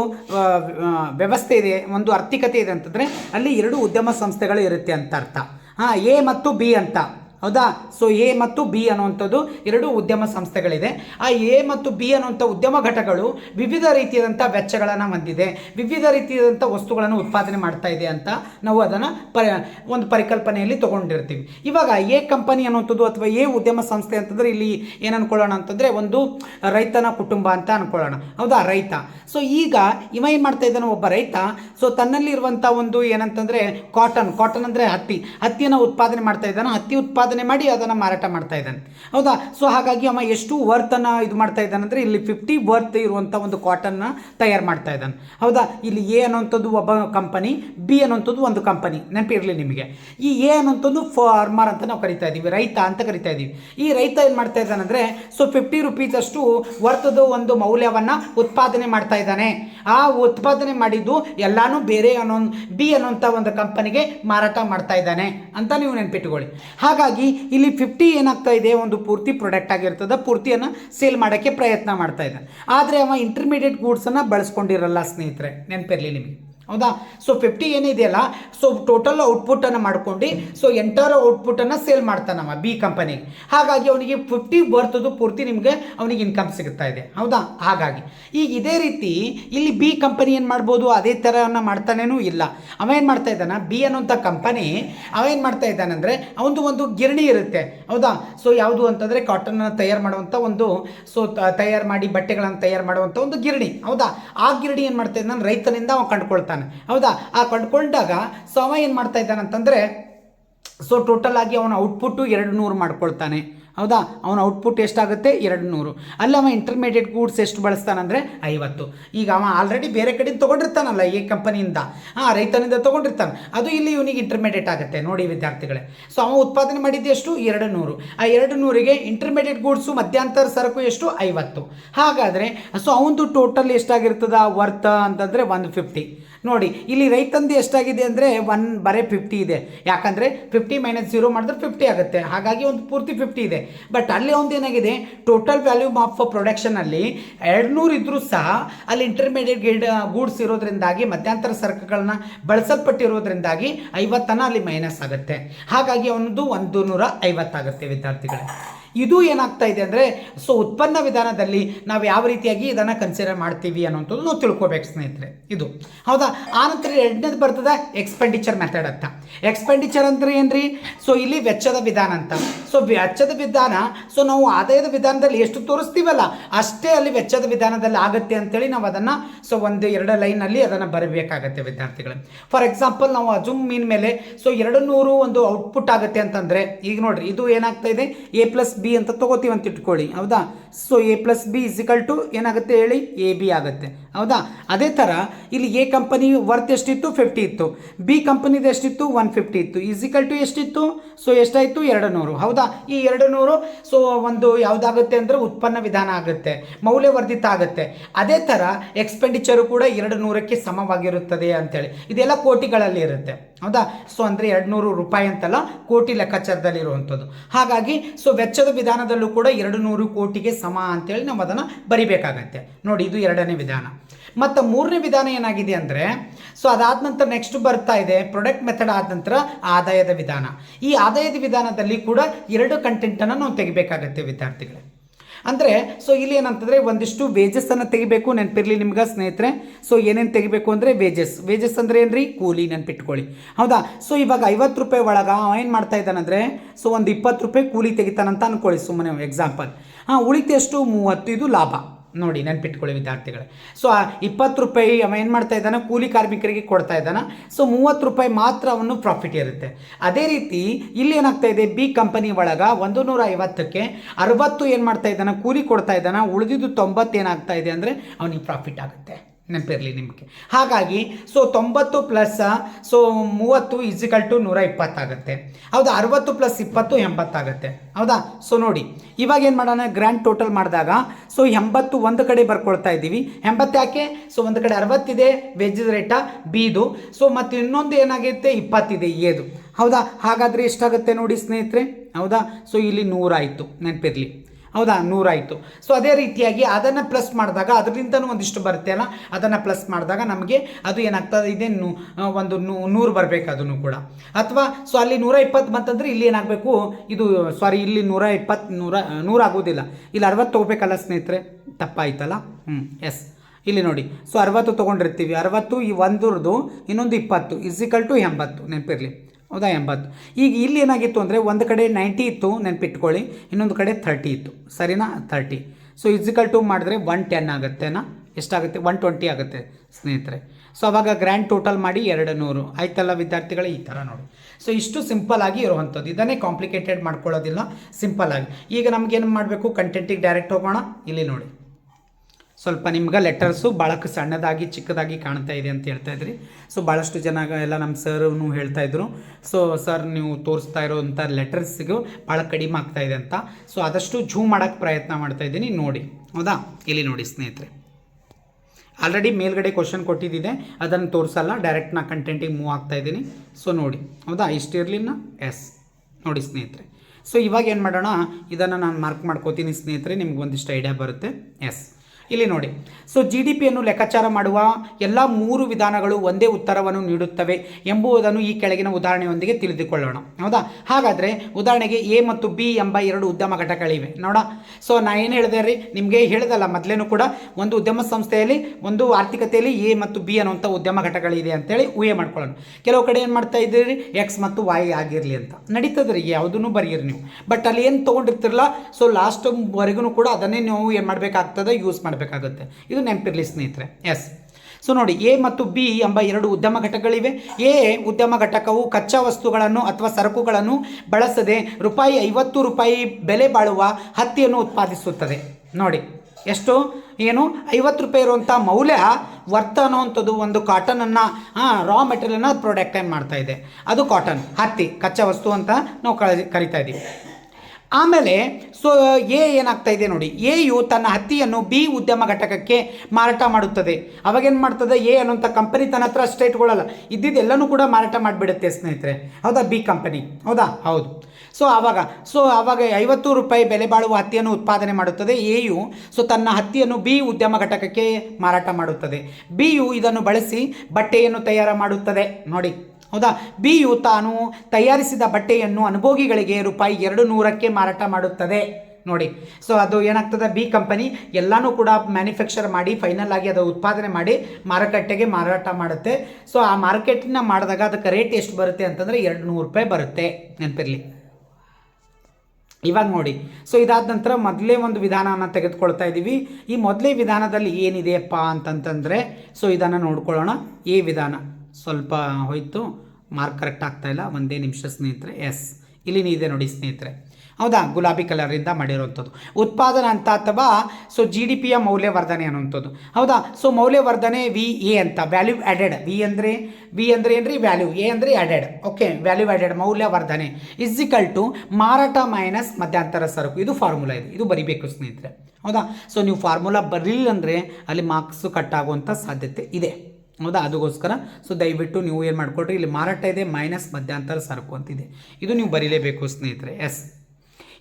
ವ್ಯವಸ್ಥೆ ಇದೆ, ಒಂದು ಆರ್ಥಿಕತೆ ಇದೆ ಅಂತಂದರೆ ಅಲ್ಲಿ ಎರಡು ಉದ್ಯಮ ಸಂಸ್ಥೆಗಳು ಇರುತ್ತೆ ಅಂತ ಅರ್ಥ. ಹಾಂ, ಎ ಮತ್ತು ಬಿ ಅಂತ. ಹೌದಾ? ಸೊ ಎ ಮತ್ತು ಬಿ ಅನ್ನುವಂಥದ್ದು ಎರಡು ಉದ್ಯಮ ಸಂಸ್ಥೆಗಳಿದೆ. ಆ ಎ ಮತ್ತು ಬಿ ಅನ್ನುವಂಥ ಉದ್ಯಮ ಘಟಕಗಳು ವಿವಿಧ ರೀತಿಯಾದಂಥ ವೆಚ್ಚಗಳನ್ನು ಹೊಂದಿದೆ. ವಿವಿಧ ರೀತಿಯಾದಂಥ ವಸ್ತುಗಳನ್ನು ಉತ್ಪಾದನೆ ಮಾಡ್ತಾ ಇದೆ ಅಂತ ನಾವು ಅದನ್ನು ಪರಿ, ಒಂದು ಪರಿಕಲ್ಪನೆಯಲ್ಲಿ ತೊಗೊಂಡಿರ್ತೀವಿ. ಇವಾಗ ಎ ಕಂಪನಿ ಅನ್ನುವಂಥದ್ದು ಅಥವಾ ಎ ಉದ್ಯಮ ಸಂಸ್ಥೆ ಅಂತಂದರೆ ಇಲ್ಲಿ ಏನು ಅನ್ಕೊಳ್ಳೋಣ ಅಂತಂದರೆ ಒಂದು ರೈತನ ಕುಟುಂಬ ಅಂತ ಅನ್ಕೊಳ್ಳೋಣ. ಹೌದಾ? ರೈತ. ಸೊ ಈಗ ಇವ ಏನು ಮಾಡ್ತಾ ಇದ್ದಾನೆ? ಒಬ್ಬ ರೈತ. ಸೊ ತನ್ನಲ್ಲಿರುವಂಥ ಒಂದು ಏನಂತಂದರೆ ಕಾಟನ್ ಕಾಟನ್ ಅಂದರೆ ಹತ್ತಿ. ಹತ್ತಿಯನ್ನು ಉತ್ಪಾದನೆ ಮಾಡ್ತಾ ಇದ್ದಾನೆ. ಹತ್ತಿ ಉತ್ಪಾದನೆ ಮಾಡಿ ಅದನ್ನು ಮಾರಾಟ ಮಾಡ್ತಾ ಇದ್ದಾನೆ. ಹೌದಾ? ಸೊ ಹಾಗಾಗಿ ಅವ ಎಷ್ಟು ವರ್ತನ್ನು ಇದು ಮಾಡ್ತಾ ಇದ್ದಾನೆ ಅಂದರೆ ಇಲ್ಲಿ ಫಿಫ್ಟಿ ವರ್ತ್ ಇರುವಂಥ ಒಂದು ಕಾಟನ್ನ ತಯಾರು ಮಾಡ್ತಾ ಇದ್ದಾನೆ. ಹೌದಾ? ಇಲ್ಲಿ ಎ ಅನ್ನೋಂಥದ್ದು ಒಬ್ಬ ಕಂಪನಿ ಬಿ ಅನ್ನೋಂಥದ್ದು ಒಂದು ಕಂಪನಿ ನೆನಪಿರಲಿ ನಿಮಗೆ. ಈ ಎ ಅನ್ನೋಂಥದ್ದು ಫಾರ್ಮರ್ ಅಂತ ನಾವು ಕರಿತಾ ಇದ್ದೀವಿ ರೈತ ಅಂತ ಕರಿತಾ ಇದ್ದೀವಿ ಈ ರೈತ ಏನು ಮಾಡ್ತಾ ಇದ್ದಾನೆ ಅಂದರೆ ಸೊ ಫಿಫ್ಟಿ ರುಪೀಸ್ ಅಷ್ಟು ವರ್ತದ ಒಂದು ಮೌಲ್ಯವನ್ನು ಉತ್ಪಾದನೆ ಮಾಡ್ತಾ ಇದ್ದಾನೆ. ಆ ಉತ್ಪಾದನೆ ಮಾಡಿದ್ದು ಎಲ್ಲಾನು ಬೇರೆ ಅನ್ನೋ ಬಿ ಅನ್ನೋಂಥ ಒಂದು ಕಂಪನಿಗೆ ಮಾರಾಟ ಮಾಡ್ತಾ ಇದ್ದಾನೆ ಅಂತ ನೀವು ನೆನ್ಪಿಟ್ಕೊಳ್ಳಿ. ಹಾಗಾಗಿ ಇಲ್ಲಿ ಫಿಫ್ಟಿ ಏನಾಗ್ತಾ ಇದೆ? ಒಂದು ಪೂರ್ತಿ ಪ್ರೊಡಕ್ಟ್ ಆಗಿರ್ತದೆ. ಪೂರ್ತಿಯನ್ನು ಸೇಲ್ ಮಾಡೋಕ್ಕೆ ಪ್ರಯತ್ನ ಮಾಡ್ತಾ ಇದ್ದಾನೆ ಆದರೆ ಅವ ಇಂಟರ್ಮೀಡಿಯೇಟ್ ಗೂಡ್ಸನ್ನು ಬಳಸ್ಕೊಂಡಿರಲ್ಲ ಸ್ನೇಹಿತರೆ. ನೆನಪಿರಲಿ ನಿಮಗೆ. ಹೌದಾ? ಸೊ ಫಿಫ್ಟಿ ಏನಿದೆಯಲ್ಲ ಸೊ ಟೋಟಲ್ ಔಟ್ಪುಟ್ಟನ್ನು ಮಾಡ್ಕೊಂಡು ಸೊ ಎಂಟರ್ ಔಟ್ಪುಟ್ಟನ್ನು ಸೇಲ್ ಮಾಡ್ತಾನವ ಬಿ ಕಂಪನಿ ಹಾಗಾಗಿ ಅವನಿಗೆ ಫಿಫ್ಟಿ ಬರ್ತದ್ದು ಪೂರ್ತಿ ನಿಮಗೆ ಅವನಿಗೆ ಇನ್ಕಮ್ ಸಿಗುತ್ತಾ ಇದೆ. ಹೌದಾ? ಹಾಗಾಗಿ. ಈಗ ಇದೇ ರೀತಿ ಇಲ್ಲಿ ಬಿ ಕಂಪನಿ ಏನು ಮಾಡ್ಬೋದು? ಅದೇ ಥರನ ಮಾಡ್ತಾನೇನೂ ಇಲ್ಲ. ಅವೇನು ಮಾಡ್ತಾ ಇದ್ದಾನೆ? ಬಿ ಅನ್ನೋಂಥ ಕಂಪನಿ ಅವೇನು ಮಾಡ್ತಾ ಇದ್ದಾನಂದ್ರೆ ಅವನದು ಒಂದು ಗಿರಣಿ ಇರುತ್ತೆ. ಹೌದಾ? ಸೊ ಯಾವುದು ಅಂತಂದರೆ ಕಾಟನ್ನ ತಯಾರು ಮಾಡುವಂಥ ಒಂದು ಸೊ ತಯಾರು ಮಾಡಿ ಬಟ್ಟೆಗಳನ್ನು ತಯಾರು ಮಾಡುವಂಥ ಒಂದು ಗಿರಣಿ. ಹೌದಾ? ಆ ಗಿರಣಿ ಏನು ಮಾಡ್ತಾ ಇದ್ದಾನೆ? ರೈತನಿಂದ ಅವನು ಕಂಡುಕೊಳ್ತಾನೆ. ಹೌದಾ? ಆ ಕೊಂಡ್ಕೊಂಡಾಗ ಸೊ ಅವ ಏನು ಮಾಡ್ತಾ ಇದ್ದಾನೆ ಅಂತಂದರೆ ಸೊ ಟೋಟಲ್ ಆಗಿ ಅವನ ಔಟ್ಪುಟ್ಟು ಎರಡು ನೂರು ಮಾಡ್ಕೊಳ್ತಾನೆ. ಹೌದಾ? ಅವನ ಔಟ್ಪುಟ್ ಎಷ್ಟಾಗುತ್ತೆ? ಎರಡು ನೂರು. ಅಲ್ಲಿ ಅವ ಇಂಟರ್ಮೀಡಿಯೇಟ್ ಗೂಡ್ಸ್ ಎಷ್ಟು ಬಳಸ್ತಾನಂದರೆ ಐವತ್ತು. ಈಗ ಅವ ಆಲ್ರೆಡಿ ಬೇರೆ ಕಡೆಯಿಂದ ತೊಗೊಂಡಿರ್ತಾನಲ್ಲ ಈ ಕಂಪನಿಯಿಂದ ಆ ರೈತನಿಂದ ತೊಗೊಂಡಿರ್ತಾನೆ. ಅದು ಇಲ್ಲಿ ಇವನಿಗೆ ಇಂಟರ್ಮೀಡಿಯೇಟ್ ಆಗುತ್ತೆ. ನೋಡಿ ವಿದ್ಯಾರ್ಥಿಗಳೇ. ಸೊ ಅವ ಉತ್ಪಾದನೆ ಮಾಡಿದ್ದು ಎಷ್ಟು? ಎರಡು ನೂರು. ಆ ಎರಡು ನೂರಿಗೆ ಇಂಟರ್ಮೀಡಿಯೇಟ್ ಗೂಡ್ಸು ಮಧ್ಯಂತರ ಸರಕು ಎಷ್ಟು? ಐವತ್ತು. ಹಾಗಾದರೆ ಸೊ ಅವನದು ಟೋಟಲ್ ಎಷ್ಟಾಗಿರ್ತದ? ವರ್ತ್ ಅಂತಂದರೆ ಒನ್ ಫಿಫ್ಟಿ ನೋಡಿ, ಇಲ್ಲಿ ರೈತಂದು ಎಷ್ಟಾಗಿದೆ ಅಂದರೆ ಒನ್ ಬರೇ ಫಿಫ್ಟಿ ಇದೆ. ಯಾಕಂದರೆ ಫಿಫ್ಟಿ ಮೈನಸ್ ಜೀರೋ ಮಾಡಿದ್ರೆ ಫಿಫ್ಟಿ ಆಗುತ್ತೆ. ಹಾಗಾಗಿ ಒಂದು ಪೂರ್ತಿ ಫಿಫ್ಟಿ ಇದೆ. ಬಟ್ ಅಲ್ಲಿ ಒಂದು ಏನಾಗಿದೆ ಟೋಟಲ್ ವ್ಯಾಲ್ಯೂಮ್ ಆಫ್ ಪ್ರೊಡಕ್ಷನಲ್ಲಿ ಎರಡು ನೂರು ಇದ್ದರೂ ಸಹ ಅಲ್ಲಿ ಇಂಟರ್ಮೀಡಿಯೇಟ್ ಗೇಡ್ ಗೂಡ್ಸ್ ಇರೋದ್ರಿಂದಾಗಿ, ಮಧ್ಯಂತರ ಸರಕುಗಳನ್ನ ಬಳಸಲ್ಪಟ್ಟಿರೋದ್ರಿಂದಾಗಿ ಐವತ್ತನ ಅಲ್ಲಿ ಮೈನಸ್ ಆಗುತ್ತೆ. ಹಾಗಾಗಿ ಅವನದು ಒಂದು ನೂರ ಐವತ್ತಾಗುತ್ತೆ ವಿದ್ಯಾರ್ಥಿಗಳೇ. ಇದು ಏನಾಗ್ತಾ ಇದೆ ಅಂದರೆ, ಸೊ ಉತ್ಪನ್ನ ವಿಧಾನದಲ್ಲಿ ನಾವು ಯಾವ ರೀತಿಯಾಗಿ ಇದನ್ನು ಕನ್ಸಿಡರ್ ಮಾಡ್ತೀವಿ ಅನ್ನೋಂಥದ್ದು ನಾವು ತಿಳ್ಕೊಬೇಕು ಸ್ನೇಹಿತರೆ, ಇದು. ಹೌದಾ? ಆನಂತರ ಎರಡನೇದು ಬರ್ತದೆ ಎಕ್ಸ್ಪೆಂಡಿಚರ್ ಮೆಥಡ್ ಅಂತ. ಎಕ್ಸ್ಪೆಂಡಿಚರ್ ಅಂದ್ರೆ ಏನ್ರಿ? ಸೊ ಇಲ್ಲಿ ವೆಚ್ಚದ ವಿಧಾನ ಅಂತ. ಸೊ ವೆಚ್ಚದ ವಿಧಾನ, ಸೊ ನಾವು ಆದಾಯದ ವಿಧಾನದಲ್ಲಿ ಎಷ್ಟು ತೋರಿಸ್ತೀವಲ್ಲ, ಅಷ್ಟೇ ಅಲ್ಲಿ ವೆಚ್ಚದ ವಿಧಾನದಲ್ಲಿ ಆಗುತ್ತೆ ಅಂತೇಳಿ ನಾವು ಅದನ್ನು, ಸೊ ಒಂದು ಎರಡು ಲೈನಲ್ಲಿ ಅದನ್ನು ಬರಬೇಕಾಗತ್ತೆ ವಿದ್ಯಾರ್ಥಿಗಳು. ಫಾರ್ ಎಕ್ಸಾಂಪಲ್ ನಾವು ಅಜುಮ್ ಮೀನ್ ಮೇಲೆ, ಸೊ ಎರಡು ನೂರು ಒಂದು ಔಟ್ಪುಟ್ ಆಗುತ್ತೆ ಅಂತಂದರೆ, ಈಗ ನೋಡ್ರಿ, ಇದು ಏನಾಗ್ತಾ ಇದೆ? ಎ ಪ್ಲಸ್ ಬಿ ಅಂತ ತಗೋತೀವಿ ಅಂತ ಇಟ್ಕೊಳ್ಳಿ, ಹೌದಾ? So A plus B is equal to ಏನಾಗುತ್ತೆ ಹೇಳಿ? ಎ ಬಿ ಆಗುತ್ತೆ, ಹೌದಾ? ಅದೇ ಥರ ಇಲ್ಲಿ ಎ ಕಂಪನಿ ವರ್ತ್ ಎಷ್ಟಿತ್ತು? ಫಿಫ್ಟಿ ಇತ್ತು. ಬಿ ಕಂಪನಿದು ಎಷ್ಟಿತ್ತು? ಒನ್ ಫಿಫ್ಟಿ ಇತ್ತು. ಇಸಿಕಲ್ ಟು ಎಷ್ಟಿತ್ತು? ಸೊ ಎಷ್ಟಾಯಿತು? ಎರಡು ನೂರು ಹೌದಾ? ಈ ಎರಡು ನೂರು ಸೊ ಒಂದು ಯಾವುದಾಗುತ್ತೆ ಅಂದರೆ ಉತ್ಪನ್ನ ವಿಧಾನ ಆಗುತ್ತೆ, ಮೌಲ್ಯವರ್ಧಿತ ಆಗುತ್ತೆ. ಅದೇ ಥರ ಎಕ್ಸ್ಪೆಂಡಿಚರು ಕೂಡ ಎರಡು ನೂರಕ್ಕೆ ಸಮವಾಗಿರುತ್ತದೆ ಅಂತೇಳಿ. ಇದೆಲ್ಲ ಕೋಟಿಗಳಲ್ಲಿ ಇರುತ್ತೆ. ಹೌದಾ? ಸೊ ಅಂದರೆ ಎರಡು ನೂರು ರೂಪಾಯಿ ಅಂತಲ್ಲ ಕೋಟಿ ಲೆಕ್ಕಾಚಾರದಲ್ಲಿ ಇರುವಂಥದ್ದು ಹಾಗಾಗಿ ಸೊ ವೆಚ್ಚದ ವಿಧಾನದಲ್ಲೂ ಕೂಡ ಎರಡು ನೂರು ಕೋಟಿಗೆ ಸಮ ಅಂತೇಳಿ ನಾವು ಅದನ್ನು ಬರಿಬೇಕಾಗತ್ತೆ. ನೋಡಿ, ಇದು ಎರಡನೇ ವಿಧಾನ. ಮತ್ತು ಮೂರನೇ ವಿಧಾನ ಏನಾಗಿದೆ ಅಂದರೆ ಸೊ ಅದಾದ ನಂತರ ನೆಕ್ಸ್ಟ್ ಬರ್ತಾ ಇದೆ ಪ್ರೊಡಕ್ಟ್ ಮೆಥಡ್ ಆದ ನಂತರ ಆದಾಯದ ವಿಧಾನ. ಈ ಆದಾಯದ ವಿಧಾನದಲ್ಲಿ ಕೂಡ ಎರಡು ಕಂಟೆಂಟನ್ನು ನಾವು ತೆಗಿಬೇಕಾಗತ್ತೆ, ವಿದ್ಯಾರ್ಥಿಗಳೇ. ಅಂದರೆ ಸೊ ಇಲ್ಲಿ ಏನಂತಂದರೆ ಒಂದಿಷ್ಟು ವೇಜಸ್ಸನ್ನು ತೆಗಿಬೇಕು ನೆನಪಿರಲಿ ನಿಮ್ಗೆ ಸ್ನೇಹಿತರೆ. ಸೊ ಏನೇನು ತೆಗಿಬೇಕು ಅಂದರೆ ವೇಜಸ್ ವೇಜಸ್ ಅಂದರೆ ಏನು ಕೂಲಿ ನೆನಪಿಟ್ಕೊಳ್ಳಿ. ಹೌದಾ? ಸೊ ಇವಾಗ ಐವತ್ತು ರೂಪಾಯಿ ಒಳಗೆ ಏನು ಮಾಡ್ತಾ ಇದ್ದಾನಂದರೆ ಸೊ ಒಂದು ಇಪ್ಪತ್ತು ರೂಪಾಯಿ ಕೂಲಿ ತೆಗಿತಾನಂತ ಅನ್ಕೊಳ್ಳಿ ಸುಮ್ಮನೆ ಎಕ್ಸಾಂಪಲ್ ಹಾಂ ಉಳಿತು ಎಷ್ಟು ಮೂವತ್ತು, ಇದು ಲಾಭ. ನೋಡಿ ನೆನ್ಪಿಟ್ಕೊಳ್ಳಿ ವಿದ್ಯಾರ್ಥಿಗಳೇ. ಸೊ ಇಪ್ಪತ್ತು ರೂಪಾಯಿ ಅವ ಏನು ಮಾಡ್ತಾ ಇದ್ದಾನೆ? ಕೂಲಿ ಕಾರ್ಮಿಕರಿಗೆ ಕೊಡ್ತಾ ಇದ್ದಾನೆ. ಸೊ ಮೂವತ್ತು ರೂಪಾಯಿ ಮಾತ್ರ ಅವನು ಪ್ರಾಫಿಟ್ ಇರುತ್ತೆ. ಅದೇ ರೀತಿ ಇಲ್ಲಿ ಏನಾಗ್ತಾ ಇದೆ? ಬಿ ಕಂಪನಿ ಒಳಗೆ ಒಂದು ನೂರ ಐವತ್ತಕ್ಕೆ ಅರವತ್ತು ಏನು ಮಾಡ್ತಾ ಇದ್ದಾನೆ? ಕೂಲಿ ಕೊಡ್ತಾ ಇದ್ದಾನೆ. ಉಳಿದಿದ್ದು ತೊಂಬತ್ತು ಏನಾಗ್ತಾ ಇದೆ ಅಂದರೆ ಅವನಿಗೆ ಪ್ರಾಫಿಟ್ ಆಗುತ್ತೆ. ನೆನಪಿರಲಿ ನಿಮಗೆ. ಹಾಗಾಗಿ ಸೊ ತೊಂಬತ್ತು ಪ್ಲಸ್ ಸೊ ಮೂವತ್ತು ಇಸಿಕಲ್ ಟು ನೂರ ಇಪ್ಪತ್ತಾಗುತ್ತೆ. ಹೌದಾ? ಅರವತ್ತು ಪ್ಲಸ್ ಇಪ್ಪತ್ತು ಎಂಬತ್ತಾಗುತ್ತೆ. ಹೌದಾ? ಸೊ ನೋಡಿ, ಇವಾಗ ಏನು ಮಾಡೋಣ? ಗ್ರ್ಯಾಂಡ್ ಟೋಟಲ್ ಮಾಡಿದಾಗ ಸೊ ಎಂಬತ್ತು ಒಂದು ಕಡೆ ಬರ್ಕೊಳ್ತಾ ಇದ್ದೀವಿ. ಎಂಬತ್ತು ಯಾಕೆ? ಸೊ ಒಂದು ಕಡೆ ಅರವತ್ತಿದೆ ವೆಜ್ ರೇಟ ಬಿದು ಸೊ ಮತ್ತು ಇನ್ನೊಂದು ಏನಾಗುತ್ತೆ ಇಪ್ಪತ್ತಿದೆ ಏದು ಹೌದಾ? ಹಾಗಾದರೆ ಎಷ್ಟಾಗುತ್ತೆ ನೋಡಿ ಸ್ನೇಹಿತರೆ? ಹೌದಾ? ಸೊ ಇಲ್ಲಿ ನೂರಾಯಿತು. ನೆನಪಿರಲಿ. ಹೌದಾ? ನೂರಾಯಿತು ಸೊ ಅದೇ ರೀತಿಯಾಗಿ ಅದನ್ನು ಪ್ಲಸ್ ಮಾಡಿದಾಗ ಅದರಿಂದನೂ ಒಂದಿಷ್ಟು ಬರುತ್ತೆ ಅಲ್ಲ? ಅದನ್ನು ಪ್ಲಸ್ ಮಾಡಿದಾಗ ನಮಗೆ ಅದು ಏನಾಗ್ತದೆ ಇದೆ? ನೂ ಒಂದು ನೂ, ನೂರು ಬರಬೇಕು ಅದನ್ನು ಕೂಡ. ಅಥವಾ ಸೊ ಅಲ್ಲಿ ನೂರ ಇಪ್ಪತ್ತು ಬಂತಂದರೆ ಇಲ್ಲಿ ಏನಾಗಬೇಕು? ಇದು ಸಾರಿ ಇಲ್ಲಿ ನೂರ ಇಪ್ಪತ್ತು ನೂರ ನೂರು ಆಗೋದಿಲ್ಲ ಇಲ್ಲಿ ಅರವತ್ತು ತೊಗೋಬೇಕಲ್ಲ ಸ್ನೇಹಿತರೆ? ತಪ್ಪಾಯ್ತಲ್ಲ? ಹ್ಞೂ ಎಸ್ ಇಲ್ಲಿ ನೋಡಿ. ಸೊ ಅರವತ್ತು ತೊಗೊಂಡಿರ್ತೀವಿ. ಅರವತ್ತು ಈ ಒಂದರದು ಇನ್ನೊಂದು ಇಪ್ಪತ್ತು. ಇಸಿಕಲ್ ಟು ಎಂಬತ್ತು. ನೆನಪಿರಲಿ. ಹೌದಾ, ಎಂಬತ್ತು. ಈಗ ಇಲ್ಲಿ ಏನಾಗಿತ್ತು ಅಂದರೆ ಒಂದು ಕಡೆ ನೈಂಟಿ ಇತ್ತು, ನೆನಪಿಟ್ಕೊಳ್ಳಿ. ಇನ್ನೊಂದು ಕಡೆ ಥರ್ಟಿ ಇತ್ತು. ಸರಿನಾ? Thirty. So is equal to ಮಾಡಿದ್ರೆ ಒನ್ ಟೆನ್ ಆಗುತ್ತೆನಾ? ಎಷ್ಟಾಗುತ್ತೆ? ಒನ್ ಟ್ವೆಂಟಿ ಆಗುತ್ತೆ, ಸ್ನೇಹಿತರೆ. ಸೊ ಅವಾಗ ಗ್ರ್ಯಾಂಡ್ ಟೋಟಲ್ ಮಾಡಿ ಎರಡು ನೂರು ಆಯ್ತಲ್ಲ, ವಿದ್ಯಾರ್ಥಿಗಳೇ? ಈ ಥರ ನೋಡಿ. ಸೊ ಇಷ್ಟು ಸಿಂಪಲ್ ಆಗಿ ಇರುವಂಥದ್ದು. ಇದನ್ನೇ ಕಾಂಪ್ಲಿಕೇಟೆಡ್ ಮಾಡ್ಕೊಳ್ಳೋದಿಲ್ಲ. ಸಿಂಪಲ್ ಆಗಿ. ಈಗ ನಮಗೇನು ಮಾಡಬೇಕು? ಕಂಟೆಂಟಿಗೆ ಡೈರೆಕ್ಟ್ ಹೋಗೋಣ. ಇಲ್ಲಿ ನೋಡಿ. ಸ್ವಲ್ಪ ನಿಮ್ಗೆ ಲೆಟರ್ಸು ಭಾಳಕ್ಕೆ ಸಣ್ಣದಾಗಿ, ಚಿಕ್ಕದಾಗಿ ಕಾಣ್ತಾ ಇದೆ ಅಂತ ಹೇಳ್ತಾ ಇದ್ರಿ. ಸೊ ಭಾಳಷ್ಟು ಜನ ಎಲ್ಲ ನಮ್ಮ ಸರ್ನು ಹೇಳ್ತಾ ಇದ್ರು. ಸೊ ಸರ್ ನೀವು ತೋರಿಸ್ತಾ ಇರೋವಂಥ ಲೆಟರ್ಸಿಗೂ ಭಾಳ ಕಡಿಮೆ ಆಗ್ತಾ ಇದೆ ಅಂತ. ಸೊ ಆದಷ್ಟು ಜೂಮ್ ಮಾಡೋಕ್ಕೆ ಪ್ರಯತ್ನ ಮಾಡ್ತಾ ಇದ್ದೀನಿ. ನೋಡಿ, ಹೌದಾ? ಇಲ್ಲಿ ನೋಡಿ ಸ್ನೇಹಿತರೆ. ಆಲ್ರೆಡಿ ಮೇಲ್ಗಡೆ ಕ್ವಶನ್ ಕೊಟ್ಟಿದ್ದಿದೆ. ಅದನ್ನು ತೋರಿಸಲ್ಲ ಡೈರೆಕ್ಟ್ ನಾ ಕಂಟೆಂಟಿಗೆ ಮೂವ್ ಆಗ್ತಾ ಇದ್ದೀನಿ. ಸೊ ನೋಡಿ, ಹೌದಾ? ಇಷ್ಟಿರಲಿಲ್ಲ ಎಸ್ ನೋಡಿ ಸ್ನೇಹಿತರೆ. ಸೊ ಇವಾಗ ಏನು ಮಾಡೋಣ? ಇದನ್ನು ನಾನು ಮಾರ್ಕ್ ಮಾಡ್ಕೋತೀನಿ ಸ್ನೇಹಿತರೆ. ನಿಮ್ಗೆ ಒಂದಿಷ್ಟು ಐಡಿಯಾ ಬರುತ್ತೆ. ಎಸ್ ಇಲ್ಲಿ ನೋಡಿ. ಸೊ ಜಿ ಡಿ ಪಿಯನ್ನು ಲೆಕ್ಕಾಚಾರ ಮಾಡುವ ಎಲ್ಲ ಮೂರು ವಿಧಾನಗಳು ಒಂದೇ ಉತ್ತರವನ್ನು ನೀಡುತ್ತವೆ ಎಂಬುದನ್ನು ಈ ಕೆಳಗಿನ ಉದಾಹರಣೆಯೊಂದಿಗೆ ತಿಳಿದುಕೊಳ್ಳೋಣ. ಹೌದಾ? ಹಾಗಾದರೆ ಉದಾಹರಣೆಗೆ ಎ ಮತ್ತು ಬಿ ಎಂಬ ಎರಡು ಉದ್ಯಮ ಘಟಕಗಳಿವೆ. ನೋಡ. ಸೊ ನಾ ಏನು ಹೇಳಿದೆ ರೀ? ನಿಮಗೆ ಹೇಳಿದಲ್ಲ ಮೊದಲೇನು ಕೂಡ ಒಂದು ಉದ್ಯಮ ಸಂಸ್ಥೆಯಲ್ಲಿ ಒಂದು ಆರ್ಥಿಕತೆಯಲ್ಲಿ ಎ ಮತ್ತು ಬಿ ಅನ್ನುವಂಥ ಉದ್ಯಮ ಘಟಕಗಳಿದೆ ಅಂತೇಳಿ ಊಹೆ ಮಾಡ್ಕೊಳ್ಳೋಣ. ಕೆಲವು ಕಡೆ ಏನು ಮಾಡ್ತಾ ಇದ್ದೀರಿ? ಎಕ್ಸ್ ಮತ್ತು ವೈ ಆಗಿರಲಿ ಅಂತ. ನಡೀತದೆ ರೀ, ಯಾವುದನ್ನು ಬರೀರಿ ನೀವು. ಬಟ್ ಅಲ್ಲಿ ಏನು ತೊಗೊಂಡಿರ್ತಿರಲ್ಲ? ಸೊ ಲಾಸ್ಟ್ವರೆಗೂ ಕೂಡ ಅದನ್ನೇ ನೀವು ಏನು ಮಾಡಬೇಕಾಗ್ತದೆ? ಯೂಸ್ ಮಾಡಬೇಕಾಗುತ್ತೆ ಇದು ನೆನಪಿರಲಿ ಸ್ನೇಹಿತರೆ. ಎಸ್ ಸೊ ನೋಡಿ ಎ ಮತ್ತು ಬಿ ಎಂಬ ಎರಡು ಉದ್ಯಮ ಘಟಕಗಳಿವೆ. ಎ ಉದ್ಯಮ ಘಟಕವು ಕಚ್ಚಾ ವಸ್ತುಗಳನ್ನು ಅಥವಾ ಸರಕುಗಳನ್ನು ಬಳಸದೆ ರೂಪಾಯಿ ಐವತ್ತು ರೂಪಾಯಿ ಬೆಲೆ ಬಾಳುವ ಹತ್ತಿಯನ್ನು ಉತ್ಪಾದಿಸುತ್ತದೆ. ನೋಡಿ, ಎಷ್ಟು? ಏನು? ಐವತ್ತು ರೂಪಾಯಿ ಇರುವಂಥ ಮೌಲ್ಯ ವರ್ತ ಅನ್ನುವಂಥದ್ದು ಒಂದು ಕಾಟನನ್ನು ರಾ ಮೆಟೀರಿಯಲ್ನ ಪ್ರೊಡಕ್ಟ್ ಮಾಡ್ತಾ ಇದೆ. ಅದು ಕಾಟನ್ ಹತ್ತಿ, ಕಚ್ಚಾ ವಸ್ತು ಅಂತ ನಾವು ಕಳ, ಕರಿತಾ ಇದ್ದೀವಿ ಆಮೇಲೆ ಸೊ ಎ ಏನಾಗ್ತಾ ಇದೆ ನೋಡಿ. ಎ ಯು ತನ್ನ ಹತ್ತಿಯನ್ನು ಬಿ ಉದ್ಯಮ ಘಟಕಕ್ಕೆ ಮಾರಾಟ ಮಾಡುತ್ತದೆ. ಅವಾಗೇನು ಮಾಡ್ತದೆ? ಎ ಅನ್ನೋಂಥ ಕಂಪನಿ ತನ್ನ ಹತ್ರ ಅಷ್ಟೇ ಇಟ್ಕೊಳ್ಳಲ್ಲ ಇದ್ದಿದ್ದೆಲ್ಲನೂ ಕೂಡ ಮಾರಾಟ ಮಾಡಿಬಿಡುತ್ತೆ ಸ್ನೇಹಿತರೆ. ಹೌದಾ? ಬಿ ಕಂಪನಿ ಹೌದಾ? ಹೌದು. ಸೊ ಆವಾಗ ಸೊ ಆವಾಗ ಐವತ್ತು ರೂಪಾಯಿ ಬೆಲೆ ಬಾಳುವ ಹತ್ತಿಯನ್ನು ಉತ್ಪಾದನೆ ಮಾಡುತ್ತದೆ. ಎ ಯು ಸೊ ತನ್ನ ಹತ್ತಿಯನ್ನು ಬಿ ಉದ್ಯಮ ಘಟಕಕ್ಕೆ ಮಾರಾಟ ಮಾಡುತ್ತದೆ. ಬಿ ಯು ಇದನ್ನು ಬಳಸಿ ಬಟ್ಟೆಯನ್ನು ತಯಾರು ಮಾಡುತ್ತದೆ. ನೋಡಿ. ಹೌದಾ? ಬಿ ಯು ತಾನು ತಯಾರಿಸಿದ ಬಟ್ಟೆಯನ್ನು ಅನುಭೋಗಿಗಳಿಗೆ ರೂಪಾಯಿ ಎರಡು ನೂರಕ್ಕೆ ಮಾರಾಟ ಮಾಡುತ್ತದೆ. ನೋಡಿ ಸೊ ಅದು ಏನಾಗ್ತದೆ? ಬಿ ಕಂಪನಿ ಎಲ್ಲನೂ ಕೂಡ ಮ್ಯಾನುಫ್ಯಾಕ್ಚರ್ ಮಾಡಿ ಫೈನಲ್ ಆಗಿ ಅದು ಉತ್ಪಾದನೆ ಮಾಡಿ, ಮಾರುಕಟ್ಟೆಗೆ ಮಾರಾಟ ಮಾಡುತ್ತೆ. ಸೊ ಆ ಮಾರ್ಕೆಟ್ನ ಮಾಡಿದಾಗ ಅದಕ್ಕೆ ರೇಟ್ ಎಷ್ಟು ಬರುತ್ತೆ ಅಂತಂದರೆ ಎರಡು ನೂರು ರೂಪಾಯಿ ಬರುತ್ತೆ. ನೆನಪಿರಲಿ. ಇವಾಗ ನೋಡಿ ಸೊ ಇದಾದ ನಂತರ ಮೊದಲೇ ಒಂದು ವಿಧಾನವನ್ನು ತೆಗೆದುಕೊಳ್ತಾ ಇದ್ದೀವಿ ಈ ಮೊದಲೇ ವಿಧಾನದಲ್ಲಿ ಏನಿದೆಯಪ್ಪ ಅಂತಂತಂದರೆ ಸೊ ಇದನ್ನು ನೋಡ್ಕೊಳ್ಳೋಣ. ಈ ವಿಧಾನ. ಸ್ವಲ್ಪ ಹೋಯ್ತು. ಮಾರ್ಕ್ ಕರೆಕ್ಟ್ ಆಗ್ತಾ ಇಲ್ಲ. ಒಂದೇ ನಿಮಿಷ ಸ್ನೇಹಿತರೆ ಎಸ್ ಇಲ್ಲಿ ಇದೆ ನೋಡಿ ಸ್ನೇಹಿತರೆ. ಹೌದಾ? ಗುಲಾಬಿ ಕಲರಿಂದ ಮಾಡಿರುವಂಥದ್ದು. ಉತ್ಪಾದನಾ ಅಂತ ಅಥವಾ ಸೊ ಜಿ ಡಿ ಪಿಯ ಮೌಲ್ಯವರ್ಧನೆ ಅನ್ನುವಂಥದ್ದು. ಹೌದಾ? ಸೊ ಮೌಲ್ಯವರ್ಧನೆ ವಿ ಎ ಅಂತ. ವ್ಯಾಲ್ಯೂ ಆ್ಯಡೆಡ್ ವಿ ಅಂದರೆ ವಿ ಅಂದರೆ ಏನ್ರಿ? ವ್ಯಾಲ್ಯೂ ಎ ಅಂದರೆ ಆ್ಯಡೆಡ್ ಓಕೆ ವ್ಯಾಲ್ಯೂ ಆ್ಯಡೆಡ್ ಮೌಲ್ಯವರ್ಧನೆ. ಇಸಿಕಲ್ ಟು ಮಾರಾಟ ಮೈನಸ್ ಮಧ್ಯಂತರ ಸರಕು. ಇದು ಫಾರ್ಮುಲಾ ಇದೆ. ಇದು ಬರಿಬೇಕು ಸ್ನೇಹಿತರೆ. ಹೌದಾ? ಸೊ ನೀವು ಫಾರ್ಮುಲಾ ಬರಲಿಲ್ಲ ಅಂದರೆ ಅಲ್ಲಿ ಮಾರ್ಕ್ಸು ಕಟ್ ಆಗುವಂಥ ಸಾಧ್ಯತೆ ಇದೆ. ಹೌದಾ? ಅದಕ್ಕೋಸ್ಕರ ಸೊ ದಯವಿಟ್ಟು ನೀವು ಏನು ಮಾಡಿಕೊಡ್ರಿ ಇಲ್ಲಿ ಮಾರಾಟ ಇದೆ ಮೈನಸ್ ಮಧ್ಯಂತರ ಸರಕು ಅಂತಿದೆ. ಇದು ನೀವು ಬರೀಲೇಬೇಕು ಸ್ನೇಹಿತರೆ ಎಸ್